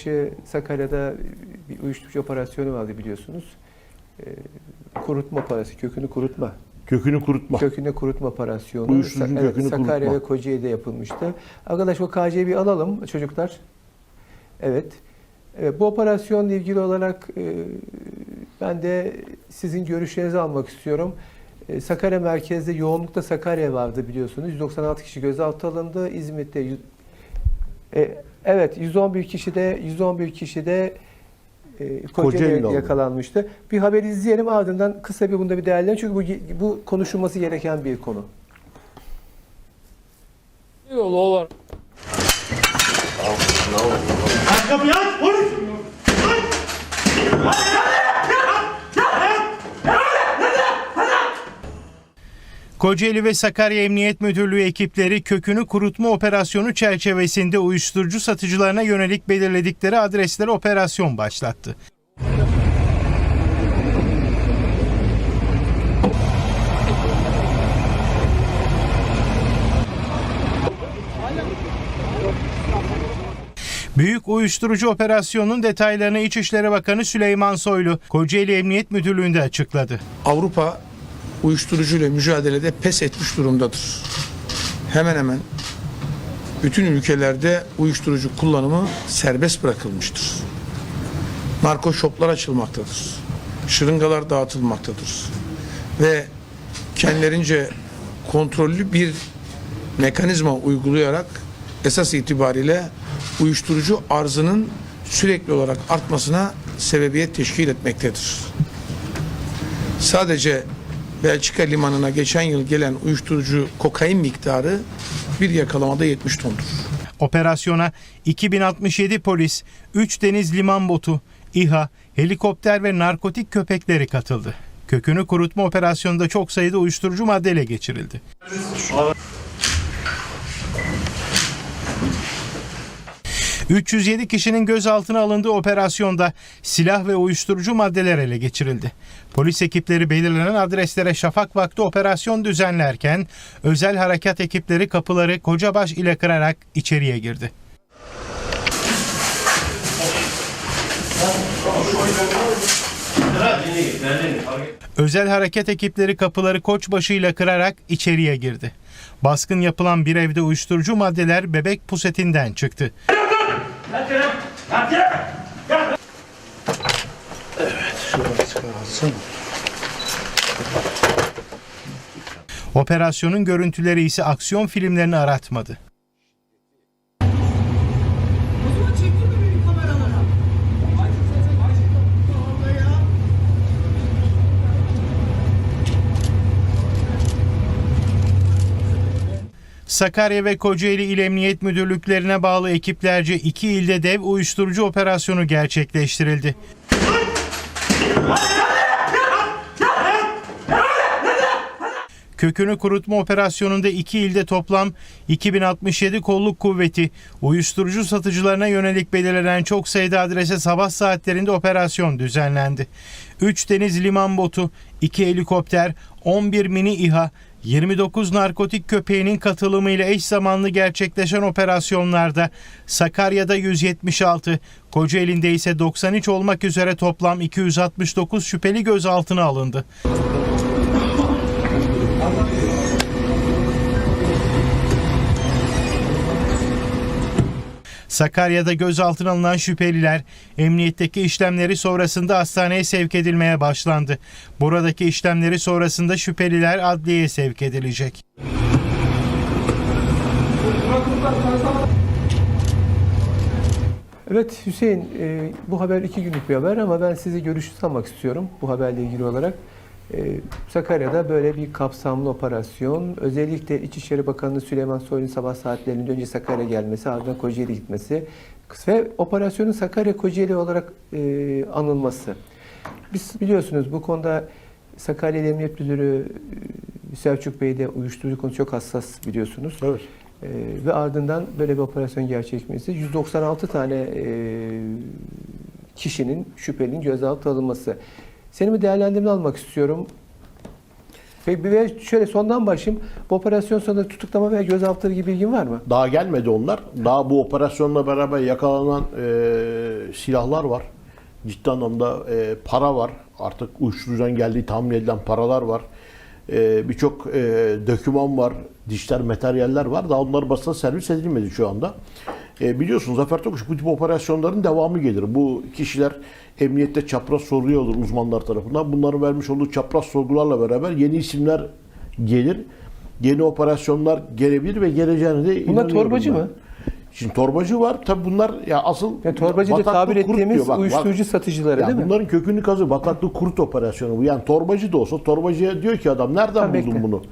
başı Sakarya'da bir uyuşturucu operasyonu vardı biliyorsunuz. Ee, kurutma operasyonu, kökünü kurutma. Kökünü kurutma. Kökünü kurutma operasyonu. Uyuşturucunun Sa- evet, kökünü Sakarya kurutma. ve Kocaeli'de yapılmıştı. Arkadaş o KC'yi bir alalım çocuklar. Evet. Evet, bu operasyonla ilgili olarak e, ben de sizin görüşlerinizi almak istiyorum. E, Sakarya merkezde yoğunlukta Sakarya vardı biliyorsunuz. 196 kişi gözaltı alındı. İzmit'te e, evet 111 kişi de 111 kişi de e, Kocaeli'de yakalanmıştı. Bir haber izleyelim ardından kısa bir bunda bir değerlenelim. Çünkü bu bu konuşulması gereken bir konu. yolu olarak Kapıyı aç Kocaeli ve Sakarya Emniyet Müdürlüğü ekipleri kökünü kurutma operasyonu çerçevesinde uyuşturucu satıcılarına yönelik belirledikleri adreslere operasyon başlattı. Büyük uyuşturucu operasyonun detaylarını İçişleri Bakanı Süleyman Soylu Kocaeli Emniyet Müdürlüğü'nde açıkladı. Avrupa uyuşturucuyla mücadelede pes etmiş durumdadır. Hemen hemen bütün ülkelerde uyuşturucu kullanımı serbest bırakılmıştır. Narko shoplar açılmaktadır. Şırıngalar dağıtılmaktadır. Ve kendilerince kontrollü bir mekanizma uygulayarak esas itibariyle uyuşturucu arzının sürekli olarak artmasına sebebiyet teşkil etmektedir. Sadece Belçika limanına geçen yıl gelen uyuşturucu kokain miktarı bir yakalamada 70 tondur. Operasyona 2067 polis, 3 deniz liman botu, İHA, helikopter ve narkotik köpekleri katıldı. Kökünü kurutma operasyonunda çok sayıda uyuşturucu madde ele geçirildi. ...307 kişinin gözaltına alındığı operasyonda silah ve uyuşturucu maddeler ele geçirildi. Polis ekipleri belirlenen adreslere şafak vakti operasyon düzenlerken... ...özel harekat ekipleri kapıları Kocabaş ile kırarak içeriye girdi. Özel hareket ekipleri kapıları Koçbaşı ile kırarak içeriye girdi. Baskın yapılan bir evde uyuşturucu maddeler bebek pusetinden çıktı. Operasyonun görüntüleri ise aksiyon filmlerini aratmadı. O zaman çektirme benim kameralara. Sakarya ve Kocaeli İl Emniyet Müdürlüklerine bağlı ekiplerce iki ilde dev uyuşturucu operasyonu gerçekleştirildi. Kökünü kurutma operasyonunda iki ilde toplam 2067 kolluk kuvveti uyuşturucu satıcılarına yönelik belirlenen çok sayıda adrese sabah saatlerinde operasyon düzenlendi. 3 deniz liman botu, 2 helikopter, 11 mini İHA, 29 narkotik köpeğinin katılımıyla eş zamanlı gerçekleşen operasyonlarda Sakarya'da 176, Kocaeli'nde ise 93 olmak üzere toplam 269 şüpheli gözaltına alındı. Sakarya'da gözaltına alınan şüpheliler emniyetteki işlemleri sonrasında hastaneye sevk edilmeye başlandı. Buradaki işlemleri sonrasında şüpheliler adliyeye sevk edilecek. Evet Hüseyin, e, bu haber iki günlük bir haber ama ben size görüşünüzü almak istiyorum bu haberle ilgili olarak. E, Sakarya'da böyle bir kapsamlı operasyon, özellikle İçişleri Bakanı Süleyman Soylu'nun sabah saatlerinde önce Sakarya gelmesi, ardından Kocaeli gitmesi ve operasyonun Sakarya Kocaeli olarak e, anılması. Biz biliyorsunuz bu konuda Sakarya Emniyet Müdürü e, Selçuk Bey de uyuşturucu konusu çok hassas biliyorsunuz. Evet. Ee, ve ardından böyle bir operasyon gerçekleşmesi 196 tane e, kişinin şüphelinin gözaltı alınması. Senin bir değerlendirmeni almak istiyorum. Ve, şöyle sondan başlayayım. Bu operasyon sonunda tutuklama veya gözaltıları gibi bilgin var mı? Daha gelmedi onlar. Daha bu operasyonla beraber yakalanan e, silahlar var. Ciddi anlamda e, para var. Artık uyuşturucudan geldiği tahmin edilen paralar var. E, Birçok e, döküman var, dijital materyaller var. Daha onlar basına servis edilmedi şu anda. E, biliyorsunuz Zafer Tokuş bu tip operasyonların devamı gelir. Bu kişiler emniyette çapraz sorguya olur uzmanlar tarafından. Bunların vermiş olduğu çapraz sorgularla beraber yeni isimler gelir. Yeni operasyonlar gelebilir ve geleceğine de Bunlar torbacı ben. mı? Şimdi torbacı var. Tabi bunlar ya asıl Yani torbacı bataklık tabir ettiğimiz diyor. Bak, uyuşturucu satıcıları Ya değil mi? bunların kökünü kazı bataklık kurut operasyonu bu. Yani torbacı da olsa torbacıya diyor ki adam nereden Ha, buldun bekle. bunu?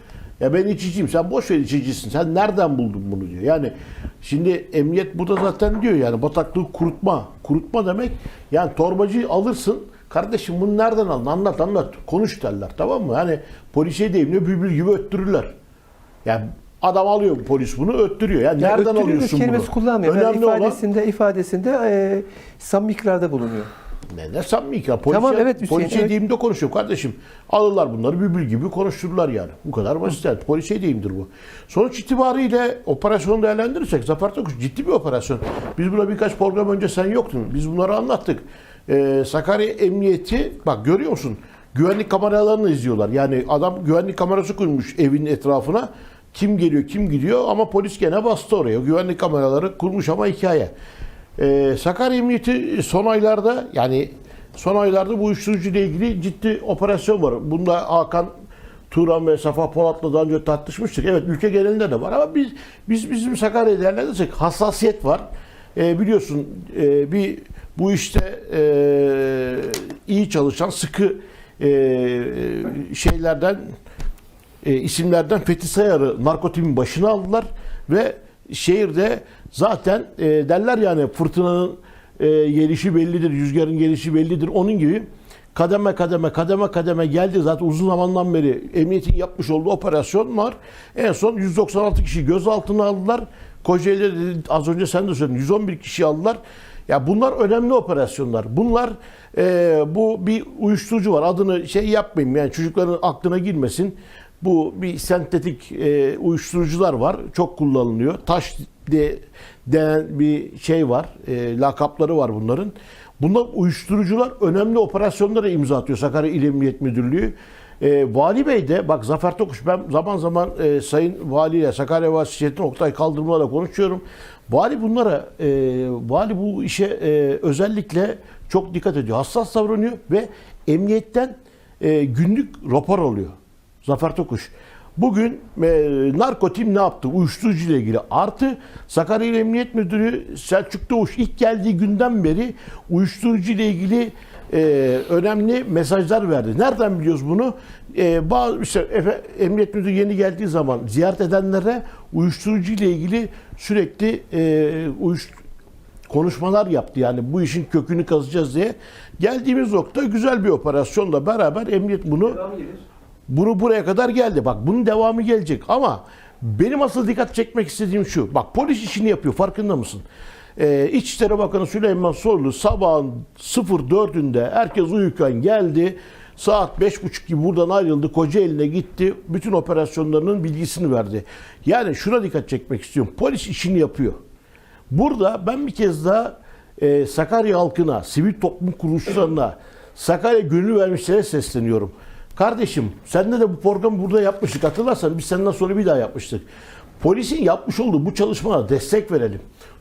Ya ben içiciyim sen boş ver içicisin. Sen nereden buldun bunu diyor. Yani şimdi emniyet burada zaten diyor yani bataklığı kurutma. Kurutma demek yani torbacıyı alırsın. Kardeşim bunu nereden aldın? Anlat anlat. Konuş derler tamam mı? Yani polise deyim ne bülbül gibi öttürürler. Yani adam alıyor polis bunu öttürüyor. Yani nereden Öttürüyoruz alıyorsun kelimesi bunu? kullanmıyor. Ben Önemli olan ifadesinde ifadesinde e, samimi ikrarda bulunuyor. Ne ne samimi ya. Polise, Tamam, evet Hüseyin, polise evet. konuşuyor kardeşim. Alırlar bunları bülbül gibi konuştururlar yani. Bu kadar basit yani. Polise deyimdir bu. Sonuç itibariyle operasyonu değerlendirirsek Zafer Tokuş ciddi bir operasyon. Biz buna birkaç program önce sen yoktun. Biz bunları anlattık. Ee, Sakarya Emniyeti bak görüyor musun? Güvenlik kameralarını izliyorlar. Yani adam güvenlik kamerası kurmuş evin etrafına. Kim geliyor kim gidiyor ama polis gene bastı oraya. Güvenlik kameraları kurmuş ama hikaye. Ee, Sakarya Emniyeti son aylarda yani son aylarda bu uyuşturucu ile ilgili ciddi operasyon var. Bunda Hakan Turan ve Safa Polat'la daha önce tartışmıştık. Evet ülke genelinde de var ama biz biz bizim Sakarya'yı değerlendirirsek hassasiyet var. Ee, biliyorsun e, bir bu işte e, iyi çalışan sıkı e, şeylerden e, isimlerden Fethi Sayar'ı narkotimin başına aldılar ve şehirde zaten e, derler yani fırtınanın e, gelişi bellidir, rüzgarın gelişi bellidir. Onun gibi kademe kademe kademe kademe geldi zaten uzun zamandan beri emniyetin yapmış olduğu operasyon var. En son 196 kişi gözaltına aldılar. Kocaeli'de az önce sen de söyledin 111 kişi aldılar. Ya bunlar önemli operasyonlar. Bunlar e, bu bir uyuşturucu var. Adını şey yapmayayım yani çocukların aklına girmesin. Bu bir sentetik e, uyuşturucular var. Çok kullanılıyor. Taş de, denen bir şey var. E, lakapları var bunların. Bunlar uyuşturucular önemli operasyonlara imza atıyor Sakarya İl Emniyet Müdürlüğü. E, Vali Bey de bak Zafer Tokuş ben zaman zaman e, Sayın Vali ile Sakarya Valisi Şehit'in Oktay Kaldırım'la konuşuyorum. Vali bunlara e, vali bu işe e, özellikle çok dikkat ediyor. Hassas davranıyor ve emniyetten e, günlük rapor alıyor. Zafer Tokuş. Bugün e, narkotim ne yaptı? Uyuşturucu ile ilgili. Artı Sakarya Emniyet Müdürü Selçuk Doğuş ilk geldiği günden beri uyuşturucu ile ilgili e, önemli mesajlar verdi. Nereden biliyoruz bunu? E, bazı işte Efe, Emniyet Müdürü yeni geldiği zaman ziyaret edenlere uyuşturucu ile ilgili sürekli e, uyuş, konuşmalar yaptı. Yani bu işin kökünü kazacağız diye. Geldiğimiz nokta güzel bir operasyonla beraber emniyet bunu bunu buraya kadar geldi. Bak bunun devamı gelecek ama benim asıl dikkat çekmek istediğim şu. Bak polis işini yapıyor farkında mısın? Ee, İçişleri Bakanı Süleyman Soylu sabahın 04'ünde herkes uyurken geldi. Saat 5.30 gibi buradan ayrıldı. Kocaeli'ne gitti. Bütün operasyonlarının bilgisini verdi. Yani şuna dikkat çekmek istiyorum. Polis işini yapıyor. Burada ben bir kez daha e, Sakarya halkına, sivil toplum kuruluşlarına, Sakarya gönül vermişlere sesleniyorum. Kardeşim senle de bu programı burada yapmıştık. Hatırlarsan biz senden sonra bir daha yapmıştık. Polisin yapmış olduğu bu çalışmaya destek verelim.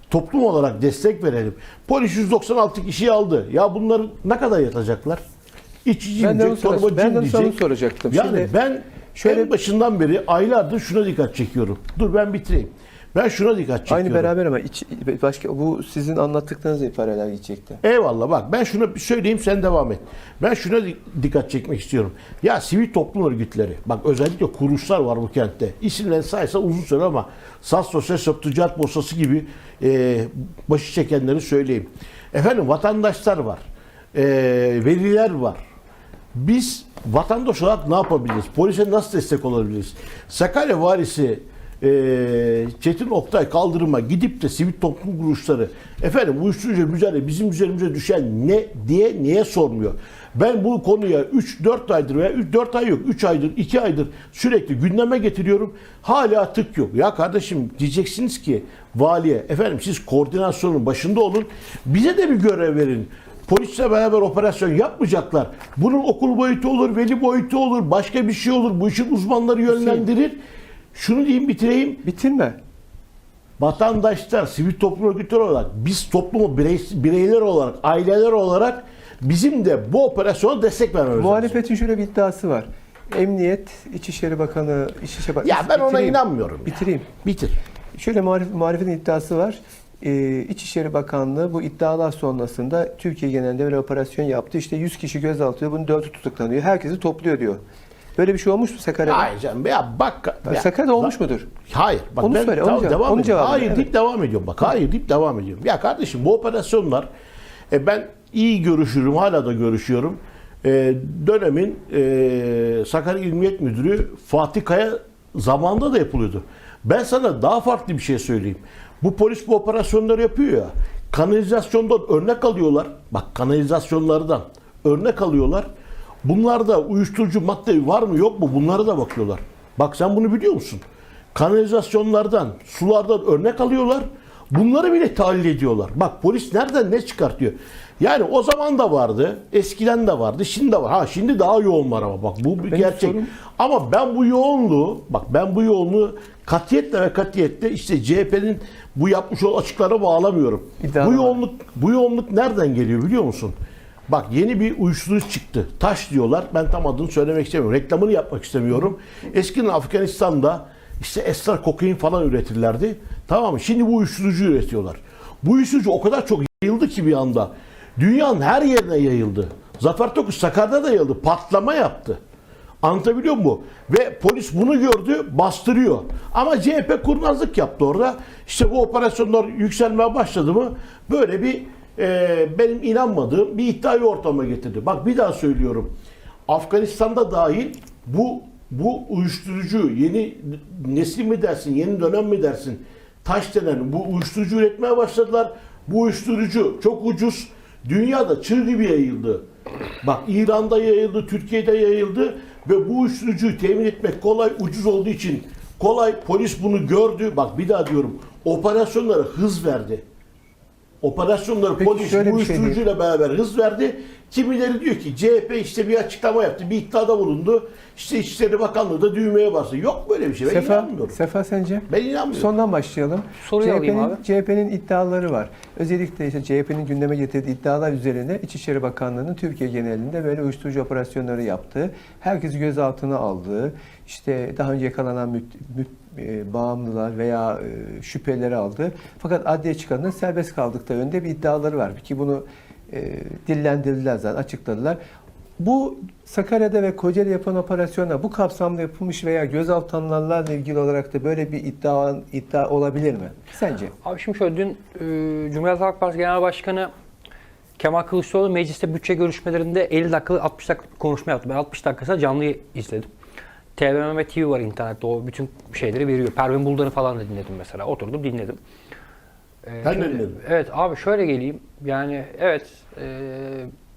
Toplum olarak destek verelim. Polis 196 kişiyi aldı. Ya bunları ne kadar yatacaklar? İçici Ben diyecek, torbacı ben diyecek. soracaktım. Yani Şimdi ben şöyle- en başından beri aylardır şuna dikkat çekiyorum. Dur ben bitireyim. Ben şuna dikkat çekiyorum. Aynı beraber ama iç, başka bu sizin anlattıklarınızla paralel gidecekti. Eyvallah bak ben şunu bir söyleyeyim sen devam et. Ben şuna di- dikkat çekmek istiyorum. Ya sivil toplum örgütleri bak özellikle kuruluşlar var bu kentte. İsimlerini saysa uzun süre ama SAS Sosyal Sop Ticaret Borsası gibi e, başı çekenleri söyleyeyim. Efendim vatandaşlar var. E, veliler var. Biz vatandaş olarak ne yapabiliriz? Polise nasıl destek olabiliriz? Sakarya valisi e, Çetin Oktay kaldırıma gidip de sivil toplum kuruluşları efendim uyuşturucu mücadele bizim üzerimize düşen ne diye niye sormuyor? Ben bu konuya 3-4 aydır veya 4 ay yok 3 aydır 2 aydır sürekli gündeme getiriyorum. Hala tık yok. Ya kardeşim diyeceksiniz ki valiye efendim siz koordinasyonun başında olun. Bize de bir görev verin. Polisle beraber operasyon yapmayacaklar. Bunun okul boyutu olur, veli boyutu olur, başka bir şey olur. Bu işin uzmanları yönlendirir. Şunu diyeyim bitireyim. Bitirme. Vatandaşlar, sivil toplum örgütleri olarak, biz toplumu birey, bireyler olarak, aileler olarak bizim de bu operasyona destek vermemiz lazım. Muhalefetin şöyle bir iddiası var. Emniyet, İçişleri Bakanı, İçişleri Bakanı... Ya ben ona Bitireyim. inanmıyorum. ya. Bitireyim. Bitir. Şöyle muhalef, muhalefetin iddiası var. Ee, İçişleri Bakanlığı bu iddialar sonrasında Türkiye genelinde böyle operasyon yaptı. İşte 100 kişi gözaltı bunun 4'ü tutuklanıyor. Herkesi topluyor diyor. Böyle bir şey olmuş mu Sakarya'da? Hayır canım ya bak. Ya ya- Sakarya'da olmuş mudur? Hayır. Bak Onu ben söyle, onu cevap- devam onu cevap Hayır ver, deyip devam ediyorum. Bak hayır deyip devam ediyorum. Ya kardeşim bu operasyonlar e, ben iyi görüşürüm. Hala da görüşüyorum. E, dönemin e, Sakarya İl Emniyet Müdürü Fatih Kaya zamanında da yapılıyordu. Ben sana daha farklı bir şey söyleyeyim. Bu polis bu operasyonları yapıyor ya. Kanalizasyondan örnek alıyorlar. Bak kanalizasyonlardan örnek alıyorlar. Bunlarda uyuşturucu madde var mı yok mu bunlara da bakıyorlar. Bak sen bunu biliyor musun? Kanalizasyonlardan, sulardan örnek alıyorlar. Bunları bile tahlil ediyorlar. Bak polis nereden ne çıkartıyor? Yani o zaman da vardı, eskiden de vardı, şimdi de var. Ha şimdi daha yoğun var ama bak bu bir Benim gerçek. sorum- Ama ben bu yoğunluğu, bak ben bu yoğunluğu katiyetle ve katiyetle işte CHP'nin bu yapmış olduğu açıklara bağlamıyorum. İddialı bu yoğunluk bu yoğunluk nereden geliyor biliyor musun? Bak yeni bir uyuşturucu çıktı. Taş diyorlar. Ben tam adını söylemek istemiyorum. Reklamını yapmak istemiyorum. Eskiden Afganistan'da işte esrar kokain falan üretirlerdi. Tamam mı? Şimdi bu uyuşturucu üretiyorlar. Bu uyuşturucu o kadar çok yayıldı ki bir anda. Dünyanın her yerine yayıldı. Zafer Tokuş Sakarya'da da yayıldı. Patlama yaptı. Anlatabiliyor muyum? Ve polis bunu gördü, bastırıyor. Ama CHP kurnazlık yaptı orada. İşte bu operasyonlar yükselmeye başladı mı böyle bir e, benim inanmadığım bir iddiayı ortama getirdi. Bak bir daha söylüyorum. Afganistan'da dahil bu bu uyuşturucu yeni nesil mi dersin, yeni dönem mi dersin? Taş denen bu uyuşturucu üretmeye başladılar. Bu uyuşturucu çok ucuz. Dünyada çığ gibi yayıldı. Bak İran'da yayıldı, Türkiye'de yayıldı ve bu uyuşturucuyu temin etmek kolay, ucuz olduğu için kolay. Polis bunu gördü. Bak bir daha diyorum. Operasyonlara hız verdi. Operasyonları Peki polis şöyle bir şey uyuşturucuyla beraber hız verdi. Kimileri diyor ki CHP işte bir açıklama yaptı, bir iddiada bulundu. İşte İçişleri Bakanlığı da düğmeye bastı. Yok böyle bir şey. Ben Sefa, inanmıyorum. Sefa sence? Ben inanmıyorum. Sondan başlayalım. Soruyu alayım abi. CHP'nin iddiaları var. Özellikle işte CHP'nin gündeme getirdiği iddialar üzerine İçişleri Bakanlığı'nın Türkiye genelinde böyle uyuşturucu operasyonları yaptığı, herkesi gözaltına aldığı, işte daha önce yakalanan müt, müt- e, bağımlılar veya e, şüpheleri aldı. Fakat adliye çıkanın serbest kaldıkta yönde bir iddiaları var. Ki bunu e, dillendirdiler zaten, açıkladılar. Bu Sakarya'da ve Kocaeli yapan operasyonlar bu kapsamda yapılmış veya gözaltı ilgili olarak da böyle bir iddia iddia olabilir mi? Sence? Abi şimdi şöyle dün e, Cumhuriyet Halk Partisi Genel Başkanı Kemal Kılıçdaroğlu mecliste bütçe görüşmelerinde 50 dakikalık 60 dakikalık bir konuşma yaptı. Ben 60 dakikasında canlı izledim. TVM ve TV var internette o bütün şeyleri veriyor. Pervin Buldan'ı falan da dinledim mesela. Oturdum dinledim. Ee, Ben şimdi- dinledim. Evet abi şöyle geleyim. Yani evet e,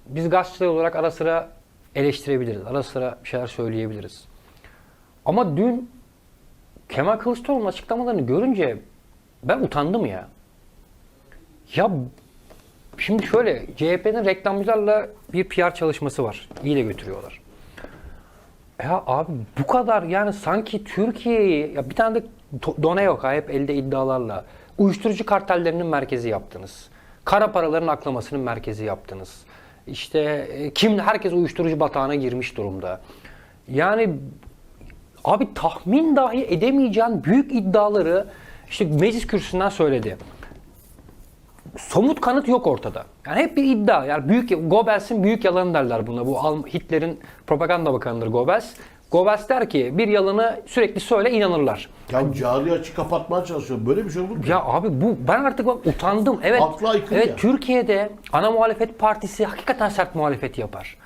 biz gazeteciler olarak ara sıra eleştirebiliriz. Ara sıra bir şeyler söyleyebiliriz. Ama dün Kemal Kılıçdaroğlu'nun açıklamalarını görünce ben utandım ya. Ya şimdi şöyle CHP'nin reklamcılarla bir PR çalışması var. İyi de götürüyorlar. Ya abi bu kadar yani sanki Türkiye'yi ya bir tane de done yok ha hep elde iddialarla. Uyuşturucu kartellerinin merkezi yaptınız. Kara paraların aklamasının merkezi yaptınız. İşte e, kim herkes uyuşturucu batağına girmiş durumda. Yani abi tahmin dahi edemeyeceğin büyük iddiaları işte meclis kürsüsünden söyledi somut kanıt yok ortada. Yani hep bir iddia. Yani büyük Goebbels'in büyük yalanı derler buna. Bu Hitler'in propaganda bakanıdır Goebbels. Goebbels der ki bir yalanı sürekli söyle inanırlar. Ya cari açı kapatmaya çalışıyor. Böyle bir şey olur mu? Ya abi bu ben artık bak utandım. Evet. Akla aykırı evet ya. Türkiye'de ana muhalefet partisi hakikaten sert muhalefet yapar.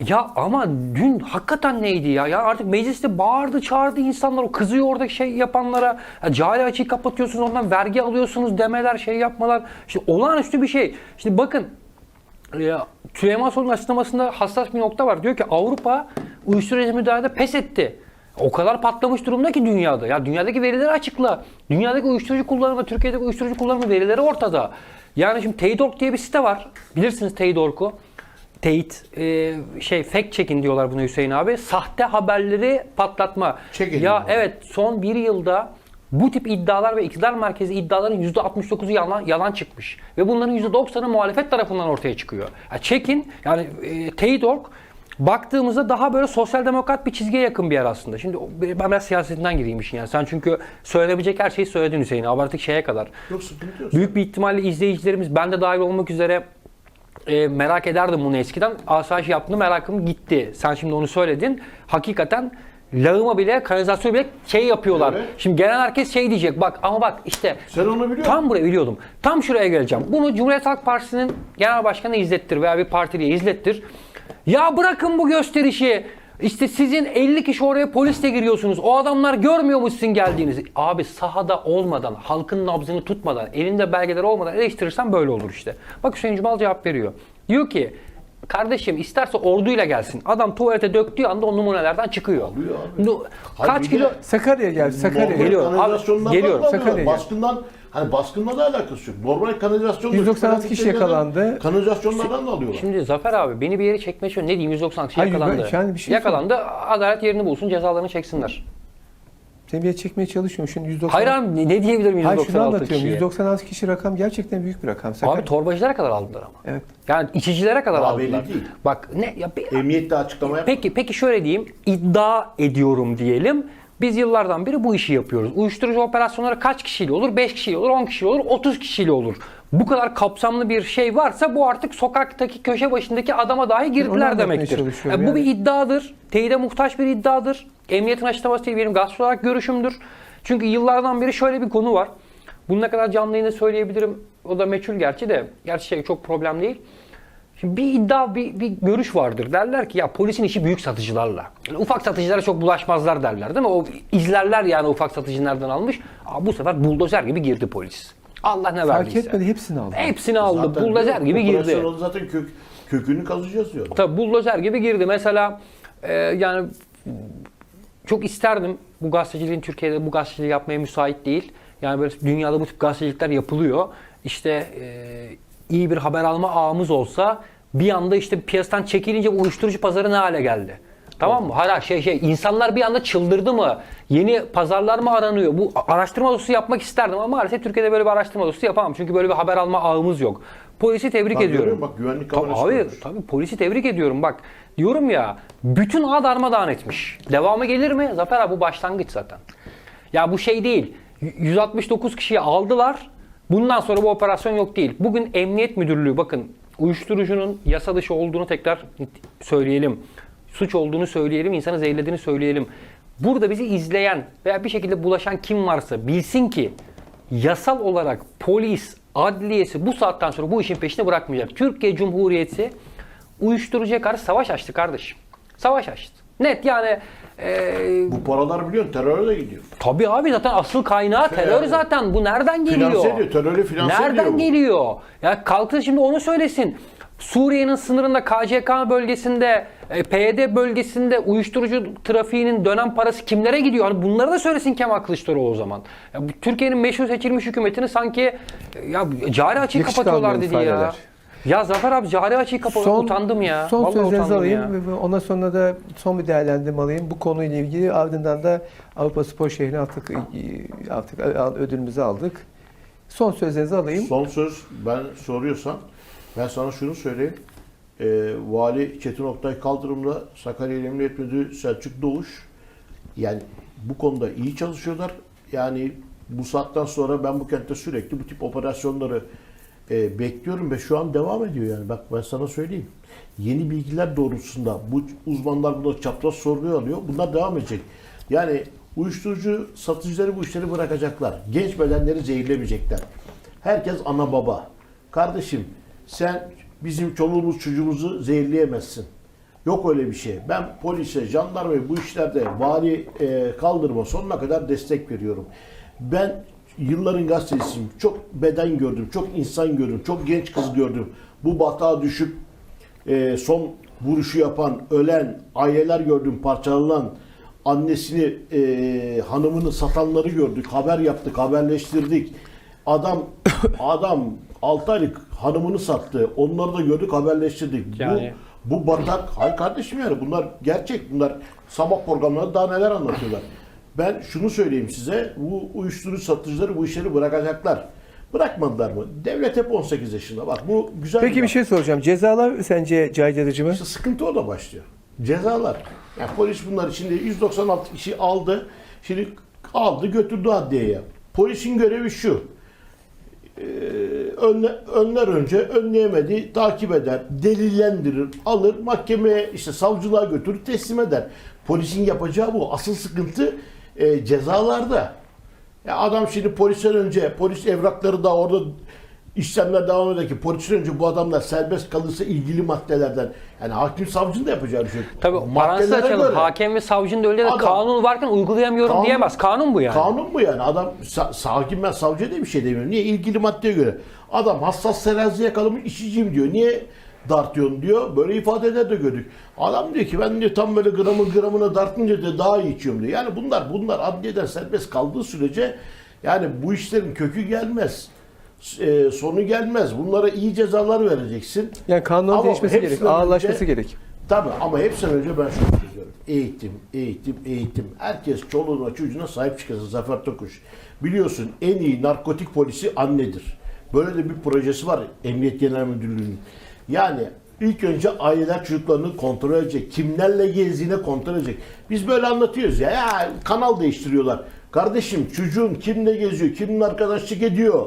Ya ama dün hakikaten neydi ya? Ya artık mecliste bağırdı çağırdı insanlar. O kızıyor orada şey yapanlara. Ya cari açığı kapatıyorsunuz ondan vergi alıyorsunuz demeler şey yapmalar. İşte olağanüstü bir şey. Şimdi bakın ya, Süleyman Soylu'nun açıklamasında hassas bir nokta var. Diyor ki Avrupa uyuşturucu müdahalede pes etti. O kadar patlamış durumda ki dünyada. Ya dünyadaki verileri açıkla. Dünyadaki uyuşturucu kullanımı, Türkiye'deki uyuşturucu kullanımı verileri ortada. Yani şimdi Teydork diye bir site var. Bilirsiniz Teydork'u. Teyit, e, şey fact checking diyorlar buna Hüseyin abi. Sahte haberleri patlatma. Check ya yani. evet son bir yılda bu tip iddialar ve iktidar merkezi iddiaların %69'u yalan, yalan çıkmış. Ve bunların %90'ı muhalefet tarafından ortaya çıkıyor. Ya Çekin yani e, Teydork baktığımızda daha böyle sosyal demokrat bir çizgiye yakın bir yer aslında. Şimdi ben biraz siyasetinden gireyim işin yani. Sen çünkü söylenebilecek her şeyi söyledin Hüseyin abi artık şeye kadar. Yok sıkıntı yok. Büyük bir ihtimalle izleyicilerimiz ben de dahil olmak üzere e, merak ederdim bunu eskiden. Asayiş yaptığında merakım gitti. Sen şimdi onu söyledin. Hakikaten lağıma bile, kanalizasyon bile şey yapıyorlar. Evet. Şimdi gelen herkes şey diyecek. Bak ama bak işte Sen onu biliyor? Tam buraya biliyordum. Tam şuraya geleceğim. Bunu Cumhuriyet Halk Partisi'nin genel başkanı izlettir veya bir partiliye izlettir. Ya bırakın bu gösterişi. İşte sizin 50 kişi oraya polisle giriyorsunuz. O adamlar görmüyor mu sizin geldiğinizi? Abi sahada olmadan, halkın nabzını tutmadan, elinde belgeler olmadan eleştirirsen böyle olur işte. Bak Hüseyin Cumal cevap veriyor. Diyor ki kardeşim isterse orduyla gelsin. Adam tuvalete döktüğü anda o numunelerden çıkıyor. Abi. Nu- Hayır, Kaç bir kilo... de- Sakarya'ya gel. Sakarya'ya Normal gel. Geliyorum. Abi, geliyorum. da alıyorlar. Sakarya'ya. Baskından Hani baskınla da alakası yok. Normal kanalizasyon 196 kişi yakalandı. Kanalizasyonlardan da alıyorlar. Şimdi Zafer abi beni bir yere çekmeye çalışıyor. Ne diyeyim 190 kişi Hayır, yakalandı. ben- yani bir şey yakalandı. Adalet yerini bulsun cezalarını çeksinler. Seni bir yere çekmeye çalışıyorum. Şimdi 190... Hayır abi ne, ne diyebilirim Hayır 196 şunu anlatıyorum. kişiye? 196 kişi rakam gerçekten büyük bir rakam. Sakar- Abi torbacılara kadar aldılar ama. Evet. Yani içicilere kadar Daha aldılar. belli değil. Bak ne ya bir- Emniyet de açıklama yaptı. Peki peki şöyle diyeyim. iddia ediyorum diyelim. Biz yıllardan beri bu işi yapıyoruz. Uyuşturucu operasyonları kaç kişiyle olur? 5 kişiyle olur, 10 kişiyle olur, 30 kişiyle olur. Bu kadar kapsamlı bir şey varsa bu artık sokaktaki köşe başındaki adama dahi girdiler demektir. çalışıyorum E, bu yani. bir iddiadır. Teyide muhtaç bir iddiadır. Emniyetin açıklaması değil benim gazeteci olarak görüşümdür. Çünkü yıllardan beri şöyle bir konu var. Bunu ne kadar canlı yayında söyleyebilirim. O da meçhul gerçi de. Gerçi şey çok problem değil. Şimdi bir iddia, bir, bir görüş vardır. Derler ki ya polisin işi büyük satıcılarla. Yani ufak satıcılara çok bulaşmazlar derler değil mi? O izlerler yani ufak satıcı nereden almış. Aa, bu sefer buldozer gibi girdi polis. Allah ne Fark verdiyse. etmedi hepsini aldı. Hepsini aldı. Zaten buldozer gibi girdi. zaten kök, kökünü kazacağız diyor. Tabii buldozer gibi girdi. Mesela e, yani çok isterdim bu gazeteciliğin Türkiye'de bu gazeteciliği yapmaya müsait değil. Yani böyle dünyada bu tip gazetecilikler yapılıyor. İşte e, iyi bir haber alma ağımız olsa bir anda işte piyasadan çekilince uyuşturucu pazarı ne hale geldi? Tamam mı? Hala şey şey insanlar bir anda çıldırdı mı? Yeni pazarlar mı aranıyor? Bu araştırma dosyası yapmak isterdim ama maalesef Türkiye'de böyle bir araştırma dosyası yapamam. Çünkü böyle bir haber alma ağımız yok. Polisi tebrik Bak ediyorum. Bak güvenlik Tabii, kamerası abi, koymuş. tabii polisi tebrik ediyorum. Bak diyorum ya bütün ağ darmadağın etmiş. Devamı gelir mi? Zafer abi bu başlangıç zaten. Ya bu şey değil. Y- 169 kişiyi aldılar. Bundan sonra bu operasyon yok değil. Bugün Emniyet Müdürlüğü bakın uyuşturucunun yasa dışı olduğunu tekrar söyleyelim. Suç olduğunu söyleyelim, insanı zehirlediğini söyleyelim. Burada bizi izleyen veya bir şekilde bulaşan kim varsa bilsin ki yasal olarak polis, adliyesi bu saatten sonra bu işin peşini bırakmayacak. Türkiye Cumhuriyeti uyuşturucuya karşı savaş açtı kardeşim. Savaş açtı. Net yani e, Bu paralar biliyorsun teröre de gidiyor. tabii abi zaten asıl kaynağı terör Yani. zaten. Bu nereden geliyor? Finanse ediyor, terörü finanse ediyor Nereden bu. geliyor? Ya kalksın şimdi onu söylesin. Suriye'nin sınırında KCK bölgesinde, e, PYD bölgesinde uyuşturucu trafiğinin dönem parası kimlere gidiyor? Hani bunları da söylesin Kemal Kılıçdaroğlu o zaman. Ya bu Türkiye'nin meşhur seçilmiş hükümetini sanki e, ya cari açığı kapatıyorlar dedi ya. Ya Zafer abi cari açığı kapatıyor. Utandım ya. Son Vallahi sözlerinizi alayım ya. ondan sonra da son bir değerlendirme alayım. Bu konuyla ilgili ardından da Avrupa Spor Şehri artık, artık ödülümüzü aldık. Son sözlerinizi alayım. Son söz ben soruyorsan ben sana şunu söyleyeyim. Ee, Vali Çetin Oktay Kaldırım'la Sakarya Emniyet Müdürü Selçuk Doğuş yani bu konuda iyi çalışıyorlar. Yani bu saatten sonra ben bu kentte sürekli bu tip operasyonları e, bekliyorum ve şu an devam ediyor yani. Bak ben sana söyleyeyim. Yeni bilgiler doğrultusunda bu uzmanlar bunları çapraz sorguya alıyor. Bunlar devam edecek. Yani uyuşturucu satıcıları bu işleri bırakacaklar. Genç bedenleri zehirlemeyecekler. Herkes ana baba. Kardeşim sen bizim çoluğumuz çocuğumuzu zehirleyemezsin. Yok öyle bir şey. Ben polise, jandarmaya bu işlerde vali e, kaldırma sonuna kadar destek veriyorum. Ben yılların gazetesiyim. Çok beden gördüm, çok insan gördüm, çok genç kız gördüm. Bu batağa düşüp e, son vuruşu yapan, ölen, aileler gördüm, parçalanan, annesini, e, hanımını satanları gördük, haber yaptık, haberleştirdik. Adam adam 6 aylık hanımını sattı. Onları da gördük, haberleştirdik. Yani- Bu bu batak, hay kardeşim yani bunlar gerçek. Bunlar sabah programlarında daha neler anlatıyorlar. Ben şunu söyleyeyim size. Bu uyuşturucu satıcıları bu işleri bırakacaklar. Bırakmadılar mı? Devlet hep 18 yaşında. Bak bu güzel Peki bir laf. şey soracağım. Cezalar sence caydırıcı mı? İşte sıkıntı orada başlıyor. Cezalar. Yani polis bunlar şimdi 196 kişi aldı. Şimdi aldı götürdü adliyeye. Polisin görevi şu. Ee, önle, önler önce önleyemedi, takip eder, delillendirir, alır, mahkemeye işte savcılığa götürür, teslim eder. Polisin yapacağı bu. Asıl sıkıntı e, cezalarda. Ya adam şimdi polisten önce polis evrakları da orada işlemler devam ederken polisten önce bu adamlar serbest kalırsa ilgili maddelerden yani hakim savcının da yapacağı bir şey. Tabii parantez açalım. göre. Hakem ve savcının da öyle de Adam- kanun varken uygulayamıyorum Kanun- diyemez. Kanun bu yani. Kanun bu yani. Adam hakim ben savcıya da bir şey demiyorum. Niye? ilgili maddeye göre. Adam hassas terazi yakalamış işiciyim diyor. Niye dartıyorsun diyor. Böyle ifadeler de gördük. Adam diyor ki ben diyor tam böyle gramı gramına dartınca diyor daha iyi içiyorum diyor. Yani bunlar bunlar adliyeden serbest kaldığı sürece yani bu işlerin kökü gelmez. E, sonu gelmez. Bunlara iyi cezalar vereceksin. Yani kanunun değişmesi gerek, ağırlaşması gerek. Tabii ama hepsinden önce ben şunu söylüyorum. Eğitim, eğitim, eğitim. Herkes çoluğuna çocuğuna sahip çıkasın Zafer Tokuş. Biliyorsun en iyi narkotik polisi annedir. Böyle de bir projesi var Emniyet Genel Müdürlüğü'nün. Yani ilk önce aileler çocuklarını kontrol edecek. Kimlerle gezdiğine kontrol edecek. Biz böyle anlatıyoruz ya, ya kanal değiştiriyorlar. Kardeşim çocuğun kimle geziyor, kiminle arkadaşlık ediyor.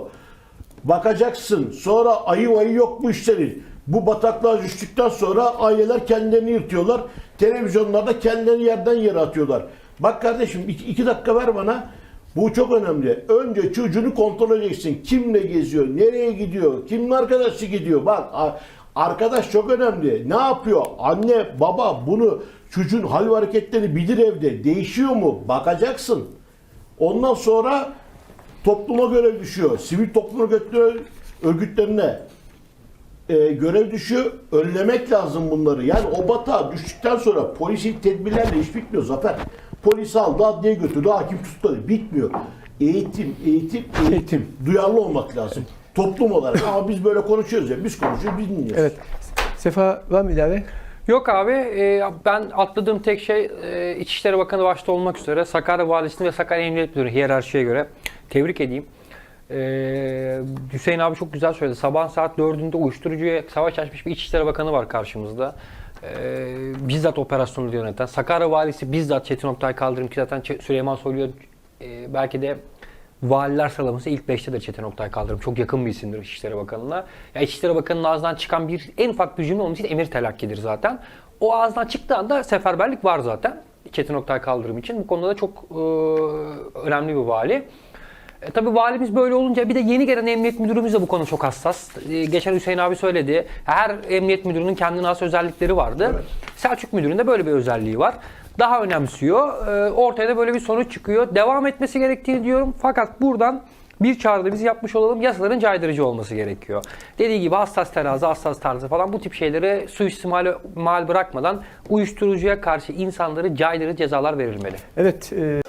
Bakacaksın. Sonra ayı ayı yok bu işlerin. Bu bataklığa düştükten sonra aileler kendilerini yırtıyorlar. Televizyonlarda kendilerini yerden yere atıyorlar. Bak kardeşim iki, iki dakika ver bana. Bu çok önemli. Önce çocuğunu kontrol edeceksin. Kimle geziyor, nereye gidiyor, kimle arkadaşlık gidiyor. Bak arkadaş çok önemli. Ne yapıyor? Anne, baba bunu çocuğun hal ve hareketleri bilir evde. Değişiyor mu? Bakacaksın. Ondan sonra topluma görev düşüyor. Sivil toplum örgütleri- örgütlerine e, görev düşüyor. Önlemek lazım bunları. Yani o batağa düştükten sonra polisin tedbirlerle iş bitmiyor Zafer. Polis aldı adliye götürdü hakim tuttu. Bitmiyor. Eğitim, eğitim, eğitim. Duyarlı olmak lazım. Toplum olarak. Ama biz böyle konuşuyoruz ya. Biz konuşuyoruz, biz dinliyoruz. Evet. Sefa var mı ilave? Yok abi e, ben atladığım tek şey e, İçişleri Bakanı başta olmak üzere Sakarya Valisi'ni ve Sakarya Emniyet Müdürü hiyerarşiye göre tebrik edeyim. E, Hüseyin abi çok güzel söyledi. Sabah saat 4'ünde uyuşturucuya savaş açmış bir İçişleri Bakanı var karşımızda. E, bizzat operasyonu yöneten. Sakarya Valisi bizzat Çetin Oktay Kaldırım ki zaten Süleyman Soylu'ya e, belki de Valiler sıralaması ilk 5'tedir Çetin Oktay Kaldırım. Çok yakın bir isimdir İçişleri Bakanı'na. Ya İçişleri Bakanı'nın ağzından çıkan bir en ufak bir cümle onun için emir telakkidir zaten. O ağzından çıktığı anda seferberlik var zaten. Çetin Oktay Kaldırım için. Bu konuda da çok e, önemli bir vali. E, tabii valimiz böyle olunca bir de yeni gelen emniyet müdürümüz de bu konu çok hassas. E, geçen Hüseyin abi söyledi. Her emniyet müdürünün kendine has özellikleri vardı. Selçuk müdürünün de böyle bir özelliği var. Daha önemsiyor. E, ortaya da böyle bir sonuç çıkıyor. Devam etmesi gerektiğini diyorum. Fakat buradan bir çağrıda biz yapmış olalım. Yasaların caydırıcı olması gerekiyor. Dediği gibi hassas terazi, hassas tarzı falan bu tip şeyleri suistimale mal bırakmadan uyuşturucuya karşı insanları caydırıcı cezalar verilmeli. Evet. e,